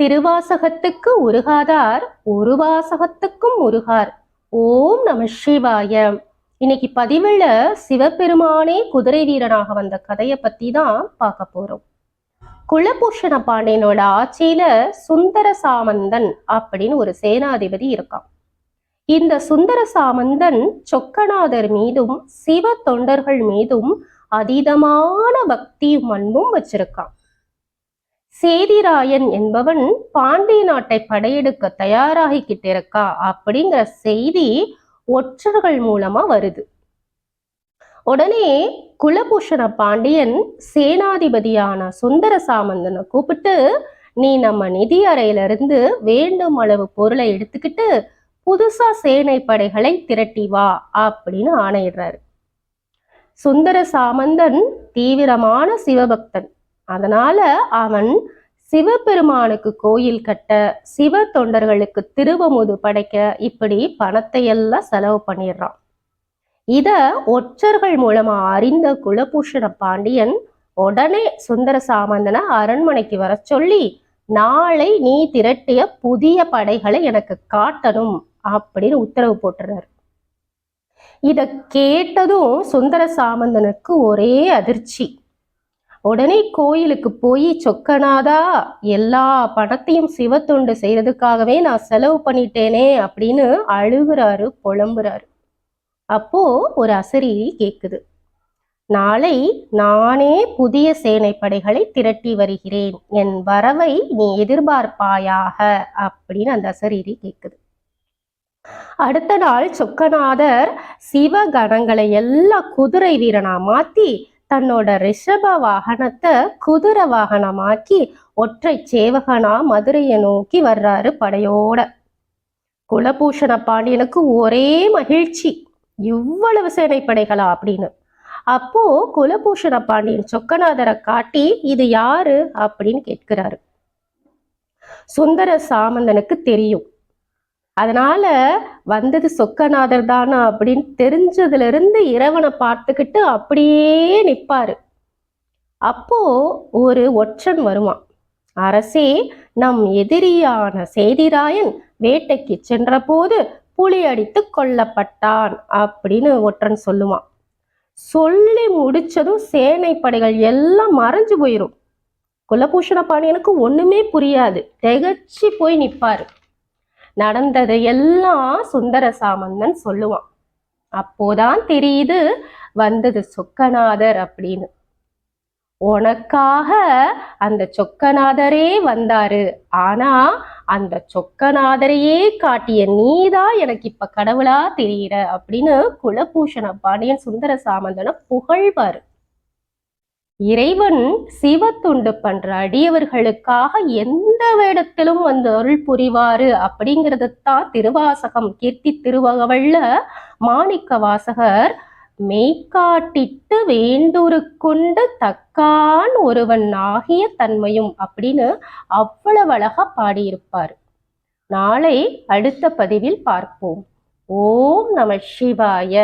திருவாசகத்துக்கு உருகாதார் ஒரு வாசகத்துக்கும் உருகார். ஓம் நம சிவாய. இன்னைக்கு பதிவுல சிவபெருமானே குதிரை வீரனாக வந்த கதையை பத்தி தான் பார்க்க போறோம். குலபூஷண பாண்டியனோட ஆட்சியில சுந்தர சாமந்தன் அப்படின்னு ஒரு சேனாதிபதி இருக்கான். இந்த சுந்தர சாமந்தன் சொக்கநாதர் மீதும் சிவ தொண்டர்கள் மீதும் அதீதமான பக்தியும் அன்பும் வச்சிருக்கான். சேதிராயன் என்பவன் பாண்டிய நாட்டை படையெடுக்க தயாராகிக்கிட்டு இருக்கா அப்படிங்கிற செய்தி ஒற்றர்கள் மூலமா வருது. உடனே குலபூஷண பாண்டியன் சேனாதிபதியான சுந்தர சாமந்தனை கூப்பிட்டு நீ நம்ம நிதி அறையில இருந்து வேண்டும் அளவு பொருளை எடுத்துக்கிட்டு புதுசா சேனை படைகளை திரட்டி வா அப்படின்னு ஆணையிடுறாரு. சுந்தர சாமந்தன் தீவிரமான சிவபக்தன். அதனால அவன் சிவபெருமானுக்கு கோயில் கட்ட சிவ தொண்டர்களுக்கு திருவமுது படைக்க இப்படி பணத்தை எல்லாம் செலவு பண்ணிடுறான். இத ஒற்றர்கள் மூலமா அறிந்த குலபூஷண பாண்டியன் உடனே சுந்தர சாமந்தனை அரண்மனைக்கு வர சொல்லி நாளை நீ திரட்டிய புதிய படைகளை எனக்கு காட்டணும் அப்படின்னு உத்தரவு போட்டுறாரு. இத கேட்டதும் சுந்தர சாமந்தனுக்கு ஒரே அதிர்ச்சி. உடனே கோயிலுக்கு போய் சொக்கநாதா எல்லா பணத்தையும் சிவத்தொண்டு செய்யறதுக்காகவே நான் செலவு பண்ணிட்டேனே அப்படின்னு அழுகுறாரு புலம்புறாரு. அப்போ ஒரு அசரீரி கேக்குது. நாளை நானே புதிய சேனை படைகளை திரட்டி வருகிறேன். என் வரவை நீ எதிர்பார்ப்பாயாக அப்படின்னு அந்த அசரீரி கேக்குது. அடுத்த நாள் சொக்கநாதர் சிவகணங்களை எல்லாம் குதிரை வீரனா மாத்தி தன்னோட ரிஷப வாகனத்தை குதிரை வாகனமாக்கி ஒற்றை சேவகனா மதுரையை நோக்கி வர்றாரு படையோட. குலபூஷண பாண்டியனுக்கு ஒரே மகிழ்ச்சி. இவ்வளவு சேனைப்படைகளா அப்படின்னு. அப்போ குலபூஷண பாண்டியன் சொக்கநாதரை காட்டி இது யாரு? அப்படின்னு கேட்கிறாரு. சுந்தர சாமந்தனுக்கு தெரியும். அதனால வந்தது சொக்கநாதர் தானா அப்படின்னு தெரிஞ்சதுல இருந்து இறைவனை பார்த்துக்கிட்டு அப்படியே நிற்பாரு அப்போ ஒரு ஒற்றன் வருவான். அரசே நம் எதிரியான செய்திராயன் வேட்டைக்கு சென்றபோது புலி அடித்து கொல்லப்பட்டான் அப்படின்னு ஒற்றன் சொல்லுவான். சொல்லி முடிச்சதும் சேனை படைகள் எல்லாம் மறைஞ்சு போயிரும். குலபூஷண பாண்டியனுக்கு ஒண்ணுமே புரியாது. திகச்சு போய் நிற்பாரு நடந்தது எல்லாம் சுந்தர சாமந்தன் சொல்லுவான். அப்போதான் தெரியுது வந்தது சொக்கநாதர் அப்படின்னு. உனக்காக அந்த சொக்கநாதரே வந்தாரு. ஆனா அந்த சொக்கநாதரையே காட்டிய நீதான் எனக்கு இப்ப கடவுளா தெரியுற அப்படின்னு குலபூஷண பாண்டியன் சுந்தர சாமந்தனை புகழ்வாரு. இறைவன் சிவத்துண்டு பண்ற அடியவர்களுக்காக எந்த வேடத்திலும் வந்து அருள் புரிவாரு அப்படிங்கிறது தான் திருவாசகம். கீர்த்தி திருவகவல்ல மாணிக்க வாசகர் மெய்காட்டிட்டு வேண்டுருக்குண்டு தக்கான் ஒருவன் ஆகிய தன்மையும் அப்படின்னு அவ்வளவு அழகா பாடியிருப்பார். நாளை அடுத்த பதிவில் பார்ப்போம். ஓம் நம சிவாய.